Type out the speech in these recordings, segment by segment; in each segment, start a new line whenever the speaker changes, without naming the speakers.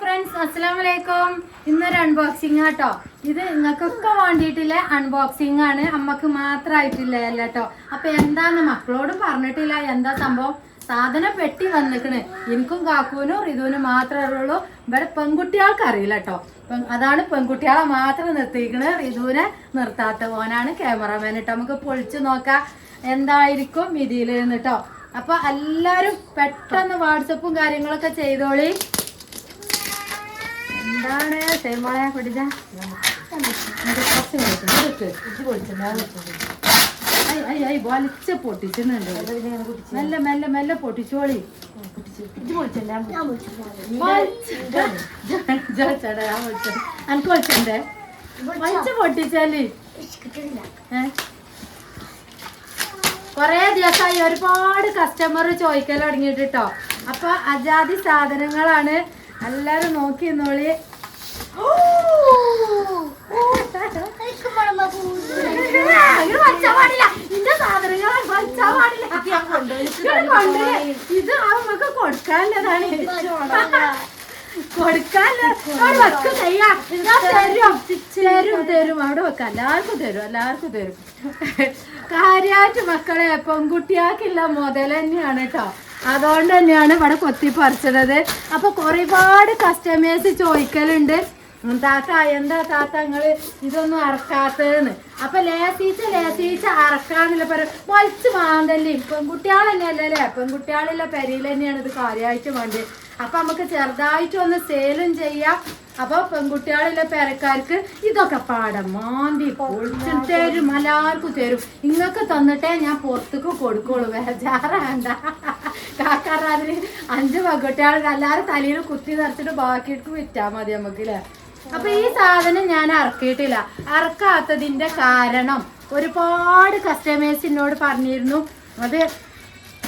Friends അസ്സാം വലൈക്കും ഇന്നൊരു അൺബോക്സിംഗ് ആട്ടോ. ഇത് നിങ്ങൾക്കൊക്കെ വേണ്ടിയിട്ടില്ല അൺബോക്സിംഗ് ആണ്. അമ്മയ്ക്ക് മാത്രമായിട്ടില്ല കേട്ടോ അപ്പൊ എന്താന്ന് മക്കളോട് പറഞ്ഞിട്ടില്ല. എന്താ സംഭവം? സാധനം പെട്ടി വന്നിക്കണ്. എനിക്കും കാക്കൂനും റിതുവിനും മാത്രമേ ഉള്ളൂ. ഇവിടെ പെൺകുട്ടികൾക്ക് അറിയില്ല കേട്ടോ അതാണ് പെൺകുട്ടികളെ മാത്രം നിർത്തിയിരിക്കണ്. റിതുവിനെ നിർത്താത്ത ഓനാണ് ക്യാമറമാൻ കേട്ടോ നമുക്ക് പൊളിച്ചു നോക്കാം. എന്തായിരിക്കും ഇതിൽ കേട്ടോ അപ്പൊ എല്ലാരും പെട്ടെന്ന് വാട്സപ്പും കാര്യങ്ങളൊക്കെ ചെയ്തോളി. എന്താണ്? തേർമോളെ പിടിച്ച വലിച്ച പൊട്ടിച്ചുന്നുണ്ട് മെല്ലെ മെല്ലെ മെല്ലെ പൊട്ടിച്ചോളി. അനക്ക് വലിച്ചണ്ടേ വലിച്ച പൊട്ടിച്ചാൽ. കൊറേ ദിവസമായി ഒരുപാട് കസ്റ്റമർ ചോദിക്കൽ തുടങ്ങിയിട്ട് കേട്ടോ അപ്പൊ അജാതി സാധനങ്ങളാണ്. എല്ലാരും നോക്കി നിന്നോളി. ഇത് നമുക്ക് കൊടുക്കാനുള്ളതാണ് കൊടുക്കാനുള്ള വെക്ക് ചെയ്യാ. തരും തരും തരും അവിടെ വെക്കാം എല്ലാവർക്കും തരും എല്ലാവർക്കും തരും കാര്യമായിട്ട് മക്കളെ പെൺകുട്ടിയാക്കില്ല മുതൽ തന്നെയാണ് കേട്ടോ അതുകൊണ്ട് തന്നെയാണ് ഇവിടെ കൊത്തി പറിച്ചത് അപ്പൊ ഒരുപാട് കസ്റ്റമേഴ്സ് ചോദിക്കലുണ്ട് താത്ത എന്താ താത്ത നിങ്ങൾ ഇതൊന്നും അറക്കാത്തതെന്ന്? അപ്പൊ ലേസീച്ച ലേസീച്ച അറക്കാന്നില്ല. പറ വലിച്ചു മാന്തല്ലേ. പെൺകുട്ടികൾ തന്നെയല്ലേ അല്ലേ? പെൺകുട്ടികളുള്ള പെരയിൽ തന്നെയാണ് ഇത് കാര്യമായിട്ട് വേണ്ടത്. അപ്പൊ നമുക്ക് ചെറുതായിട്ട് ഒന്ന് സെയിലും ചെയ്യാം. അപ്പൊ പെൺകുട്ടികളുള്ള പെരക്കാർക്ക് ഇതൊക്കെ പാടം മാന്തി പൊളിച്ചും തരും എല്ലാവർക്കും തരും. ഇങ്ങക്ക് തന്നിട്ടേ ഞാൻ പുറത്തേക്ക് കൊടുക്കുള്ളൂ. വേജാറാണ്ട കാക്കാറാതിന് അഞ്ച് പെൺകുട്ടികൾ എല്ലാവരും തലയിൽ കുത്തി നിറച്ചിട്ട് ബാക്കിയിട്ട് വിറ്റാ മതി നമുക്ക് അല്ലേ? അപ്പൊ ഈ സാധനം ഞാൻ ഇറക്കിയിട്ടില്ല ഇറക്കാത്തതിന്റെ കാരണം ഒരുപാട് കസ്റ്റമേഴ്സ് എന്നോട് പറഞ്ഞിരുന്നു. അത്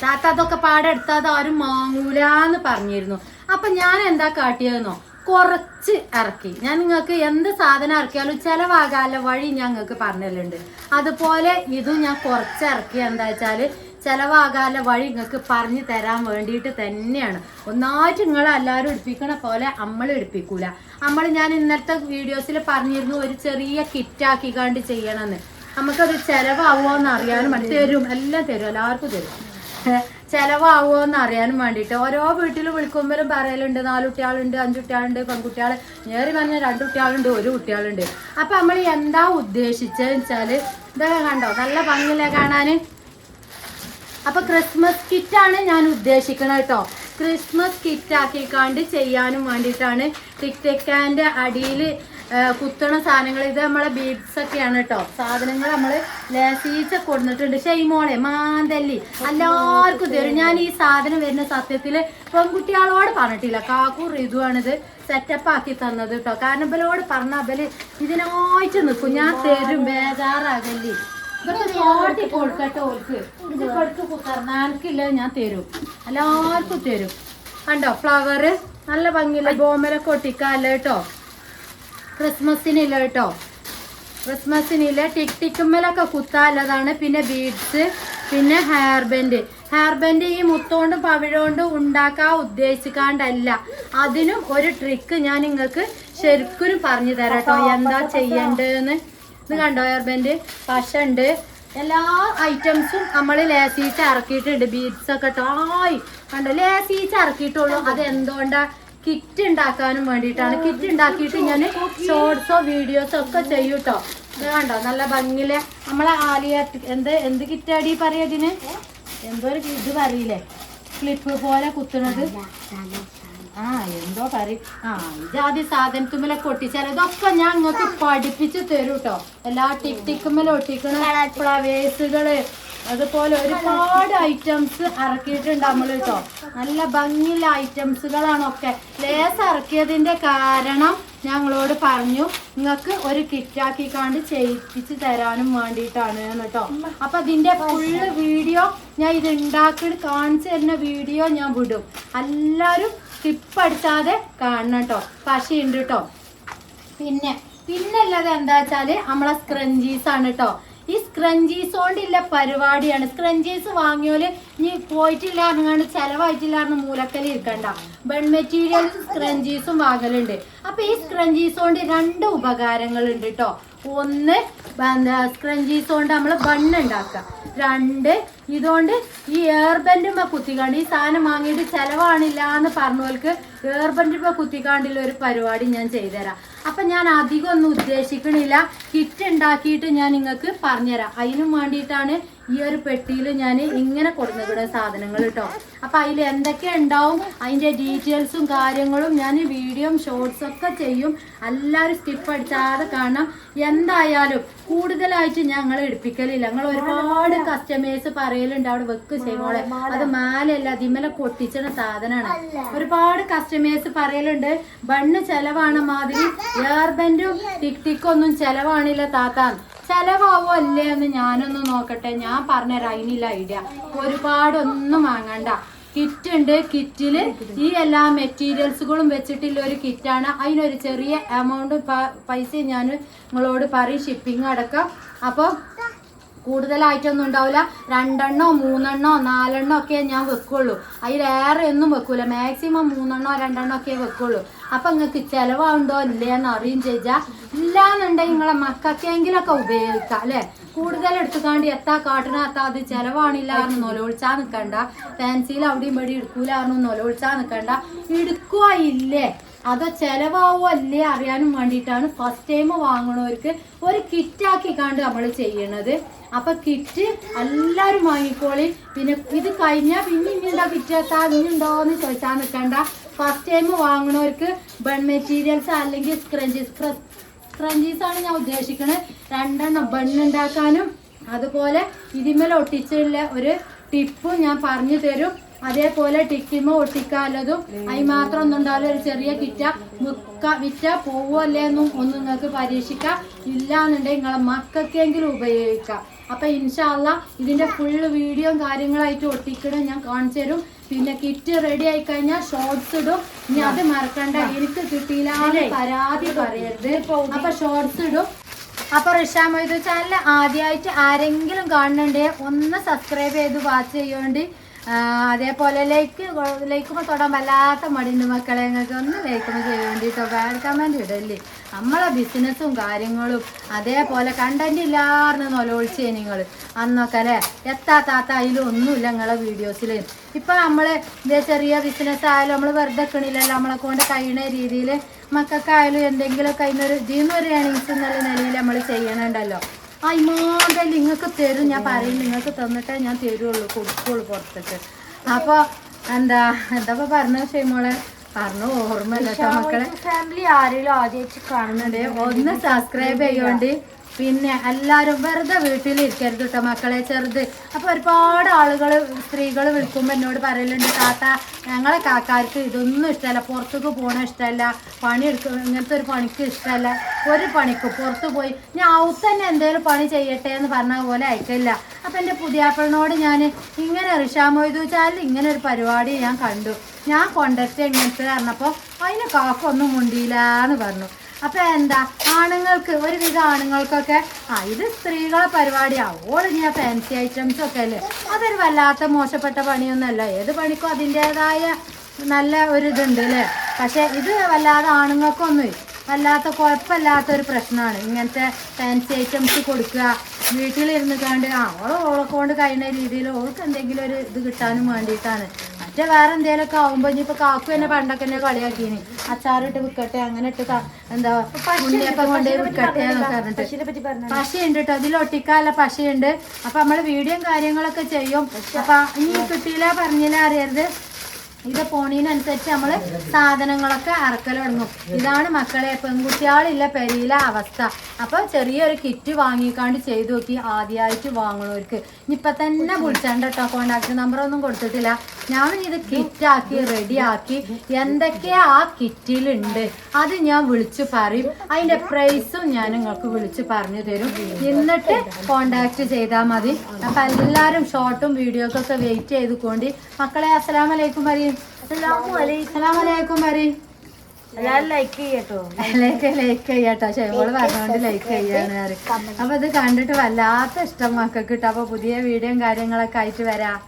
താത്ത അതൊക്കെ പാടെടുത്താൽ ആരും വാങ്ങൂലെന്ന് പറഞ്ഞിരുന്നു. അപ്പൊ ഞാൻ എന്താ കാട്ടിയതെന്നോ? കുറച്ച് ഇറക്കി ഞാൻ നിങ്ങൾക്ക് എന്ത് സാധനം ഇറക്കിയാലും ചിലവാകാല വഴി ഞാൻ ഞങ്ങൾക്ക് പറഞ്ഞല്ലുണ്ട് അതുപോലെ ഇതും ഞാൻ കുറച്ച് ഇറക്കി എന്താ വെച്ചാൽ ചെലവാകാല വഴി നിങ്ങൾക്ക് പറഞ്ഞു തരാൻ വേണ്ടിയിട്ട് തന്നെയാണ്. ഒന്നായിട്ട് നിങ്ങൾ എല്ലാവരും എടുപ്പിക്കണ പോലെ നമ്മൾ എടുപ്പിക്കൂല. നമ്മൾ ഞാൻ ഇന്നത്തെ വീഡിയോസിൽ പറഞ്ഞിരുന്നു ഒരു ചെറിയ കിറ്റാക്കി കണ്ട് ചെയ്യണമെന്ന് നമുക്കത് ചെലവാകുമോന്ന് അറിയാനും വേണ്ടി തരും എല്ലാം തരും എല്ലാവർക്കും തരും. ചിലവാകുമോ എന്ന് അറിയാനും വേണ്ടിയിട്ട് ഓരോ വീട്ടിൽ വിളിക്കുമ്പോഴും പറയലുണ്ട് നാല് കുട്ടികളുണ്ട് അഞ്ചു കുട്ടികളുണ്ട് പെൺകുട്ടികൾ ഞേറി പറഞ്ഞ രണ്ട് കുട്ടികളുണ്ട് ഒരു കുട്ടികളുണ്ട് അപ്പം നമ്മൾ എന്താ ഉദ്ദേശിച്ചതെന്ന് വെച്ചാൽ ഇതൊക്കെ കണ്ടോ നല്ല ഭംഗിയില്ലേ കാണാന്? അപ്പൊ ക്രിസ്മസ് കിറ്റ് ആണ് ഞാൻ ഉദ്ദേശിക്കുന്നത് കേട്ടോ ക്രിസ്മസ് കിറ്റ് ആക്കിക്കാണ്ട് ചെയ്യാനും വേണ്ടിയിട്ടാണ് ടിക്ടെക്കാന്റെ അടിയിൽ കുത്തണ സാധനങ്ങൾ. ഇത് നമ്മളെ ബീഡ്സ് ഒക്കെയാണ് കേട്ടോ സാധനങ്ങൾ നമ്മൾ ലേസീച്ച കൊടുത്തിട്ടുണ്ട്. ഷെയ്മോളെ മാന്തല്ലി. എല്ലാവർക്കും തരും. ഞാൻ ഈ സാധനം വരുന്ന സത്യത്തിൽ പെൺകുട്ടികളോട് പറഞ്ഞിട്ടില്ല. കാക്കു റിതുവാണിത് സെറ്റപ്പ് ആക്കി തന്നത് കേട്ടോ കാരണം ഇവലോട് പറഞ്ഞ ഇവൽ ഇതിനായിട്ട് നിൽക്കും. ഞാൻ തരും ബേജാറാകല്ലേ. കൊടുക്കട്ടെ ഓൾക്ക് ഇത് ഞാൻ തരും. എല്ലാവർക്കും തരും. കണ്ടോ? ഫ്ലവർ നല്ല ഭംഗിയില്ല ബോമലൊക്കെ ഒട്ടിക്കാല്ല കേട്ടോ? ക്രിസ്മസിനില്ല കേട്ടോ? ക്രിസ്മസിനില്ല ടിക് ടിക്കുമ്മലൊക്കെ കുത്താല്ലതാണ് പിന്നെ ബീഡ്സ് പിന്നെ ഹെയർ ബാൻഡ് ഹെയർ ബെൻഡ് ഈ മുത്തോണ്ടും പവിഴോണ്ടും ഉണ്ടാക്കാൻ ഉദ്ദേശിക്കാണ്ടല്ല. അതിനും ഒരു ട്രിക്ക് ഞാൻ നിങ്ങൾക്ക് ശരിക്കും പറഞ്ഞു തരാം കേട്ടോ എന്താ ചെയ്യേണ്ടതെന്ന്? ഇത് കണ്ടോ ഹെയർ ബാൻഡ് പശ ഉണ്ട് എല്ലാ ഐറ്റംസും നമ്മൾ ലേസീച്ച് ഇറക്കിയിട്ടുണ്ട്. ബീഡ്സ് ഒക്കെ ടായ് കണ്ടോ? ലേസീച്ച് ഇറക്കിയിട്ടുള്ളൂ. അത് എന്തുകൊണ്ടാ കിറ്റ് ഉണ്ടാക്കാനും വേണ്ടിയിട്ടാണ്. കിറ്റ് ഉണ്ടാക്കിയിട്ട് ഞാൻ ഷോർട്സോ വീഡിയോസോ ഒക്കെ ചെയ്യും കേട്ടോ. ഇത് കണ്ടോ? നല്ല ഭംഗിയിലെ നമ്മളെ ആലിയ എന്ത് എന്ത് കിറ്റാടി പറയതിന് എന്തോ ഒരു ഇത് പറയില്ലേ? ക്ലിപ്പ് പോലെ കുത്തുന്നത്. ആ എന്തോ പറയും. ആ ജാതി സാധനത്തുമ്മലൊക്കെ ഒട്ടിച്ചാൽ ഇതൊക്കെ ഞാൻ നിങ്ങൾക്ക് പഠിപ്പിച്ച് തരും കേട്ടോ എല്ലാ ടിക് ടിക്കുമ്മലും ഒട്ടിക്കണ ഫ്ലവേഴ്സുകൾ അതുപോലെ ഒരുപാട് ഐറ്റംസ് ഇറക്കിയിട്ടുണ്ട് നമ്മൾ കേട്ടോ. നല്ല ഭംഗിയുള്ള ഐറ്റംസുകളാണൊക്കെ. ലേസ് ഇറക്കിയതിന്റെ കാരണം ഞങ്ങളോട് പറഞ്ഞു നിങ്ങൾക്ക് ഒരു കിറ്റാക്കി കാണ്ട് ചെയ്യിപ്പിച്ച് തരാനും വേണ്ടിയിട്ടാണ് കേട്ടോ. അപ്പൊ ഇതിന്റെ ഫുള്ള് വീഡിയോ ഞാൻ ഇത് ഉണ്ടാക്കി കാണിച്ചു തരുന്ന വീഡിയോ ഞാൻ വിടും. എല്ലാവരും സ്കിപ്പ് അടിച്ചാതെ കാണണം കേട്ടോ പശയുണ്ട് കേട്ടോ പിന്നെ പിന്നെ ഉള്ളത് എന്താ വെച്ചാൽ നമ്മളെ സ്ക്രഞ്ചീസ് ആണ് കേട്ടോ ഈ സ്ക്രഞ്ചീസ് കൊണ്ടില്ല പരിപാടിയാണ്. സ്ക്രഞ്ചീസ് വാങ്ങിയോൽ ഇനി പോയിട്ടില്ല അങ്ങനെ ചെലവായിട്ടില്ല എന്ന് മൂലക്കൽ ഇരിക്കണ്ട. ബൺ മെറ്റീരിയൽസും സ്ക്രഞ്ചീസും വാങ്ങലുണ്ട്. അപ്പൊ ഈ സ്ക്രഞ്ചീസ് കൊണ്ട് രണ്ട് ഉപകാരങ്ങളുണ്ട് കേട്ടോ ഒന്ന് സ്ക്രഞ്ചീസ് കൊണ്ട് നമ്മൾ ബണ്ണ് ഉണ്ടാക്കുക. രണ്ട് ഇതുകൊണ്ട് ഈ എയർബൻഡുമ്മ കുത്തിക്കാണ്ട് ഈ സാധനം വാങ്ങിയിട്ട് ചിലവാണില്ല എന്ന് പറഞ്ഞവർക്ക് എയർബൻഡുമ്മ കുത്തിക്കാണ്ടുള്ള ഒരു പരിപാടി ഞാൻ ചെയ്തുതരാം. അപ്പം ഞാൻ അധികം ഒന്നും ഉദ്ദേശിക്കണില്ല. കിറ്റ് ഉണ്ടാക്കിയിട്ട് ഞാൻ നിങ്ങൾക്ക് പറഞ്ഞുതരാം. അതിനും വേണ്ടിയിട്ടാണ് ഈ ഒരു പെട്ടിയിൽ ഞാൻ ഇങ്ങനെ കൊടുക്കുന്ന സാധനങ്ങൾ കേട്ടോ അപ്പൊ അതിൽ എന്തൊക്കെ ഉണ്ടാവും? അതിന്റെ ഡീറ്റെയിൽസും കാര്യങ്ങളും ഞാൻ വീഡിയോയും ഷോർട്സും ഒക്കെ ചെയ്യും. എല്ലാവരും സ്കിപ്പ് അടിച്ചാതെ കാണാം. എന്തായാലും കൂടുതലായിട്ട് ഞങ്ങൾ എടുപ്പിക്കലില്ല. ഞങ്ങൾ ഒരുപാട് കസ്റ്റമേഴ്സ് പറയലുണ്ട് അവിടെ വെക്ക് ചെയ്യുമ്പോളെ അത് മാലയല്ല അതിമല കൊട്ടിച്ചണ സാധനമാണ് ഒരുപാട് കസ്റ്റമേഴ്സ് പറയലുണ്ട് ബണ്ണ് ചെലവാണ് മാതിരി എയർബൻഡും ടിക് ടിക്കൊന്നും ചെലവാണില്ല താത്താന്ന് ചെലവാവോ അല്ലേ എന്ന് ഞാനൊന്ന് നോക്കട്ടെ. ഞാൻ പറഞ്ഞുതരാം അതിനില്ല ഐഡിയ. ഒരുപാടൊന്നും വാങ്ങണ്ട. കിറ്റ് ഉണ്ട് കിറ്റിൽ ഈ എല്ലാ മെറ്റീരിയൽസുകളും വെച്ചിട്ടുള്ള ഒരു കിറ്റാണ്. അതിനൊരു ചെറിയ എമൗണ്ട് പൈസ ഞാൻ നിങ്ങളോട് പറയും ഷിപ്പിംഗ് അടക്കം. അപ്പോൾ കൂടുതലായിട്ടൊന്നും ഉണ്ടാവില്ല. രണ്ടെണ്ണോ മൂന്നെണ്ണോ നാലെണ്ണോ ഒക്കെ ഞാൻ വെക്കുള്ളൂ. അതിലേറെ ഒന്നും വെക്കൂല. മാക്സിമം മൂന്നെണ്ണോ രണ്ടെണ്ണോ ഒക്കെ വെക്കുള്ളൂ. അപ്പൊ നിങ്ങൾക്ക് ചെലവാണ്ടോ ഇല്ലയെന്ന് അറിയും ചേച്ചാ ഇല്ലാന്നുണ്ടെങ്കിൽ നിങ്ങളെ മക്കൾക്കെങ്കിലൊക്കെ ഉപയോഗിക്കാം അല്ലെ? കൂടുതൽ എടുത്തുകാണ്ട് എത്താ കാട്ടിനകത്താ അത് ചെലവാണില്ല എന്ന് നൊലോളിച്ചാ നിൽക്കണ്ട ഫാൻസിയിൽ അവിടെയും ഇവിടെ എടുക്കൂലായിരുന്നു നൊലോളിച്ചാ നിൽക്കണ്ട എടുക്കുക ഇല്ലേ? അതോ ചെലവാവോ അല്ലേ അറിയാനും വേണ്ടിയിട്ടാണ് ഫസ്റ്റ് ടൈം വാങ്ങണവർക്ക് ഒരു കിറ്റാക്കി കണ്ട് നമ്മൾ ചെയ്യണത്. അപ്പൊ കിറ്റ് എല്ലാവരും വാങ്ങിക്കോളി. പിന്നെ ഇത് കഴിഞ്ഞാൽ പിന്നെ ഇനിയുണ്ടോ കിറ്റ് എത്താ ഇനിയുണ്ടോ എന്ന് ചോദിച്ചാൽ നിൽക്കണ്ട ഫസ്റ്റ് ടൈം വാങ്ങണവർക്ക് ബൺ മെറ്റീരിയൽസ് അല്ലെങ്കിൽ സ്ക്രഞ്ചീസ് സ്ക്രഞ്ചീസ് ആണ് ഞാൻ ഉദ്ദേശിക്കുന്നത് രണ്ടെണ്ണം ബണ്ണുണ്ടാക്കാനും അതുപോലെ ഇതിമേൽ ഒട്ടിച്ചുള്ള ഒരു ടിപ്പും ഞാൻ പറഞ്ഞു തരും. അതേപോലെ ടിക്കിമ ഒട്ടിക്കാലതും അതിന് മാത്രം ഒന്നും ഉണ്ടാവില്ല ഒരു ചെറിയ കിറ്റ മുക്ക വിറ്റ പോവോ അല്ലേന്നും ഒന്നും നിങ്ങൾക്ക് പരീക്ഷിക്കാം. ഇല്ലാന്നുണ്ടെങ്കിൽ നിങ്ങളെ മക്കൾക്കെങ്കിലും ഉപയോഗിക്കാം. അപ്പൊ ഇൻഷാല്ല ഇതിന്റെ ഫുള്ള് വീഡിയോയും കാര്യങ്ങളായിട്ട് ഒട്ടിക്കണം ഞാൻ കാണിച്ചു തരും. പിന്നെ കിറ്റ് റെഡി ആയി കഴിഞ്ഞാൽ ഷോർട്സ് ഇടും. ഇനി അത് മറക്കണ്ട. എനിക്ക് കിട്ടിയില്ല പരാതി പറയരുത്. അപ്പൊ ഷോർട്സ് ഇടും. അപ്പൊ റിഷാ മൊയ്തു ചാനൽ ആദ്യമായിട്ട് ആരെങ്കിലും കാണുന്നുണ്ടേ ഒന്ന് സബ്സ്ക്രൈബ് ചെയ്ത് വാച്ച് ചെയ്യുകൊണ്ട് അതേപോലെ ലൈക്ക് ലൈക്കുമ്പോൾ തൊടാൻ വല്ലാത്ത മടിയുണ്ട് മക്കളെ. ഞങ്ങൾക്ക് ഒന്ന് ലൈക്കുമ്പോൾ ചെയ്യാൻ വേണ്ടിയിട്ടോ ബാഡ് കമന്റ് ഇടല്ലേ? നമ്മളെ ബിസിനസ്സും കാര്യങ്ങളും അതേപോലെ കണ്ടന്റ് ഇല്ലാർന്ന് നൊലോളിച്ചേ നിങ്ങൾ അന്നൊക്കെ അല്ലേ? എത്താ താത്ത അതിലും ഒന്നുമില്ല നിങ്ങളെ വീഡിയോസിൽ ഇപ്പം നമ്മൾ ഇതേ ചെറിയ ബിസിനസ് ആയാലും നമ്മൾ വെറുതെ കിണില്ലല്ലോ നമ്മളെ കൊണ്ട് കഴിയുന്ന രീതിയിൽ മക്കൾക്കായാലും എന്തെങ്കിലുമൊക്കെ അതിനൊരു ഇതിന്നൊരു ഏണിങ്സ് എന്നുള്ള നിലയിൽ നമ്മൾ ചെയ്യണുണ്ടല്ലോ. അയ്മാതെ നിങ്ങൾക്ക് തരും. ഞാൻ പറയും നിങ്ങൾക്ക് തന്നിട്ടേ ഞാൻ തരുള്ളൂ കൊടുക്കുള്ളൂ പുറത്തേക്ക്. അപ്പൊ എന്താ എന്താ പറഞ്ഞ പറഞ്ഞ ഷെയ്മോളെ? പറഞ്ഞു ഓർമ്മ കേട്ടോ മക്കളെ.
ഫാമിലി ആരെങ്കിലും ആദ്യമായിട്ട് കാണുന്നുണ്ട്
ഒന്ന് സബ്സ്ക്രൈബ് ചെയ്യോണ്ട്. പിന്നെ എല്ലാവരും വെറുതെ വീട്ടിലിരിക്കരുത് കേട്ടോ മക്കളെ ചെറുത്. അപ്പോൾ ഒരുപാട് ആളുകൾ സ്ത്രീകൾ വിളിക്കുമ്പോൾ എന്നോട് പറയലുണ്ട് താത്ത ഞങ്ങളെ കാക്കാർക്ക് ഇതൊന്നും ഇഷ്ടമല്ല പുറത്തേക്ക് പോകണ ഇഷ്ടമല്ല പണിയെടുക്കും ഇങ്ങനത്തെ ഒരു പണിക്ക് ഇഷ്ടമല്ല ഒരു പണിക്ക് പുറത്ത് പോയി ഞാൻ ഔത്ത് തന്നെ എന്തെങ്കിലും പണി ചെയ്യട്ടെ എന്ന് പറഞ്ഞ പോലെ അയക്കില്ല അപ്പോൾ എന്റെ പുതിയാപ്പിളിനോട് ഞാൻ ഇങ്ങനെ റിഷാ ചാലിൽ ഇങ്ങനെ ഒരു പരിപാടി ഞാൻ കണ്ടു. ഞാൻ കൊണ്ടത്തെ ഇങ്ങനത്തെ പറഞ്ഞപ്പോൾ അതിന് കാക്കൊന്നും മുണ്ടിയില്ല എന്ന് പറഞ്ഞു. അപ്പൊ എന്താ? ആണുങ്ങൾക്ക് ഒരുവിധം ആണുങ്ങൾക്കൊക്കെ ആ ഇത് സ്ത്രീകളെ പരിപാടിയാവും ഓൾ ഞാൻ ഫാൻസി ഐറ്റംസ് ഒക്കെ അല്ലേ? അതൊരു വല്ലാത്ത മോശപ്പെട്ട പണിയൊന്നുമല്ല. ഏത് പണിക്കും അതിന്റെതായ നല്ല ഒരു ഇതുണ്ട് അല്ലേ? പക്ഷെ ഇത് വല്ലാതെ ആണുങ്ങൾക്കൊന്നും വല്ലാത്ത കുഴപ്പമില്ലാത്ത ഒരു പ്രശ്നമാണ്. ഇങ്ങനത്തെ ഫാൻസി ഐറ്റംസ് കൊടുക്കുക. വീട്ടിലിരുന്ന് കണ്ട് ആ ഓളെ ഓളെ കൊണ്ട് കഴിയുന്ന രീതിയിൽ ഓൾക്ക് എന്തെങ്കിലും ഒരു ഇത് കിട്ടാനും വേണ്ടിയിട്ടാണ്. മറ്റേ വേറെ എന്തെങ്കിലുമൊക്കെ ഇനി ഇനിയിപ്പോൾ കാക്കു എന്നെ പണ്ടൊക്കെ എന്നെ കളിയാക്കിന്. അച്ചാറിട്ട് വിൽക്കട്ടെ അങ്ങനെ ഇട്ട് എന്താ ഉണ്ണിയൊക്കെ കൊണ്ട് വിൽക്കട്ടെ എന്നൊക്കെ പറഞ്ഞിട്ട്. പശയുണ്ട് കേട്ടോ അതിൽ ഒട്ടിക്കാല്ല പശയുണ്ട്. അപ്പൊ നമ്മൾ വീഡിയോയും കാര്യങ്ങളൊക്കെ ചെയ്യും. അപ്പൊ ഇനി കിട്ടിയില്ല പറഞ്ഞില്ല അറിയരുത്. ഇത് പോണീനനുസരിച്ച് നമ്മൾ സാധനങ്ങളൊക്കെ അറക്കൽ തുടങ്ങും. ഇതാണ് മക്കളെ പെൺകുട്ടികളില്ല പെരിയില അവസ്ഥ. അപ്പൊ ചെറിയൊരു കിറ്റ് വാങ്ങിക്കാണ്ട് ചെയ്തു നോക്കി ആദ്യമായിട്ട് വാങ്ങണവർക്ക് ഇനിയിപ്പൊ തന്നെ വിളിച്ചണ്ട കേട്ടോ കോണ്ടാക്ട് നമ്പർ ഒന്നും കൊടുത്തിട്ടില്ല. ഞാൻ ഇത് കിറ്റാക്കി റെഡിയാക്കി എന്തൊക്കെയാ ആ കിറ്റിലുണ്ട് അത് ഞാൻ വിളിച്ചു പറയും. അതിന്റെ പ്രൈസും ഞാൻ നിങ്ങൾക്ക് വിളിച്ചു പറഞ്ഞു തരും. എന്നിട്ട് കോണ്ടാക്ട് ചെയ്താൽ മതി. അപ്പൊ എല്ലാരും ഷോർട്ടും വീഡിയോസൊക്കെ വെയിറ്റ് ചെയ്തുകൊണ്ട് മക്കളെ അസ്സലാമലൈക്കും പറയും. പറയും.
ലൈക്ക് ചെയ്യട്ടോ.
ലൈക്ക് ലൈക്ക് ചെയ്യാട്ടോ. ഷെയ്മോൾ പറഞ്ഞോണ്ട് ലൈക്ക് ചെയ്യാണ് ആര്. അപ്പൊ ഇത് കണ്ടിട്ട് വല്ലാത്ത ഇഷ്ടം മക്കൾക്ക് കിട്ടും അപ്പൊ പുതിയ വീഡിയോയും കാര്യങ്ങളൊക്കെ ആയിട്ട് വരാം.